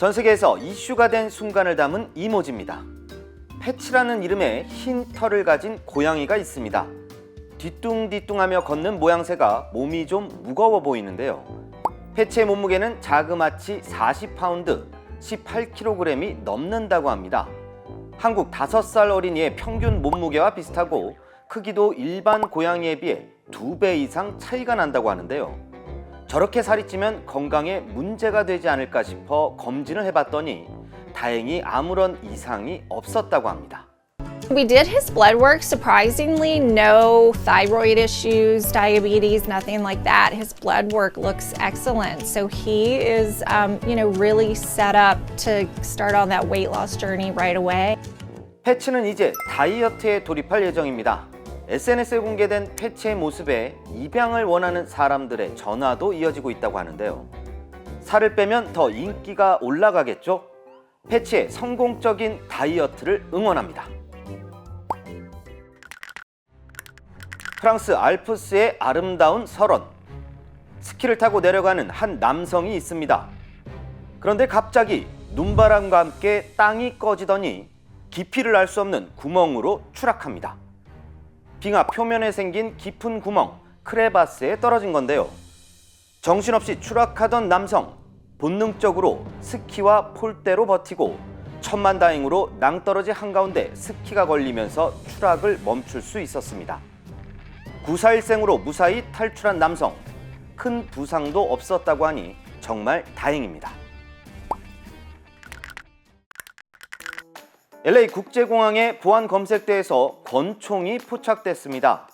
전 세계에서 이슈가 된 순간을 담은 이모지입니다. 패치라는 이름의 흰 털을 가진 고양이가 있습니다. 뒤뚱뒤뚱하며 걷는 모양새가 몸이 좀 무거워 보이는데요. 패치의 몸무게는 자그마치 40파운드, 18kg이 넘는다고 합니다. 한국 5살 어린이의 평균 몸무게와 비슷하고 크기도 일반 고양이에 비해 2배 이상 차이가 난다고 하는데요. 저렇게 살이 찌면 건강에 문제가 되지 않을까 싶어 검진을 해봤더니 다행히 아무런 이상이 없었다고 합니다. We did his blood work. Surprisingly, no thyroid issues, diabetes, nothing like that. His blood work looks excellent. So he is, um, you know, really set up to start on that weight loss journey right away. 패치는 이제 다이어트에 돌입할 예정입니다. SNS에 공개된 패치의 모습에 입양을 원하는 사람들의 전화도 이어지고 있다고 하는데요. 살을 빼면 더 인기가 올라가겠죠? 패치의 성공적인 다이어트를 응원합니다. 프랑스 알프스의 아름다운 설원. 스키를 타고 내려가는 한 남성이 있습니다. 그런데 갑자기 눈바람과 함께 땅이 꺼지더니 깊이를 알 수 없는 구멍으로 추락합니다. 빙하 표면에 생긴 깊은 구멍, 크레바스에 떨어진 건데요. 정신없이 추락하던 남성, 본능적으로 스키와 폴대로 버티고 천만다행으로 낭떠러지 한가운데 스키가 걸리면서 추락을 멈출 수 있었습니다. 구사일생으로 무사히 탈출한 남성, 큰 부상도 없었다고 하니 정말 다행입니다. LA 국제공항의 보안 검색대에서 권총이 포착됐습니다.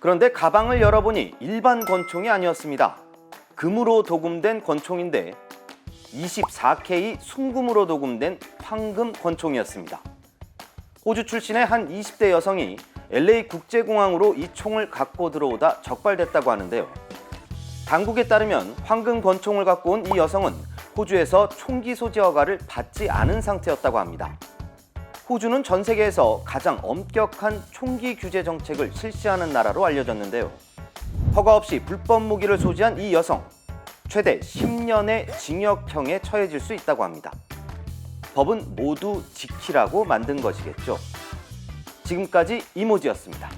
그런데 가방을 열어보니 일반 권총이 아니었습니다. 금으로 도금된 권총인데 24K 순금으로 도금된 황금 권총이었습니다. 호주 출신의 한 20대 여성이 LA 국제공항으로 이 총을 갖고 들어오다 적발됐다고 하는데요. 당국에 따르면 황금 권총을 갖고 온 이 여성은 호주에서 총기 소지 허가를 받지 않은 상태였다고 합니다. 호주는 전 세계에서 가장 엄격한 총기 규제 정책을 실시하는 나라로 알려졌는데요. 허가 없이 불법 무기를 소지한 이 여성 최대 10년의 징역형에 처해질 수 있다고 합니다. 법은 모두 지키라고 만든 것이겠죠. 지금까지 이모지였습니다.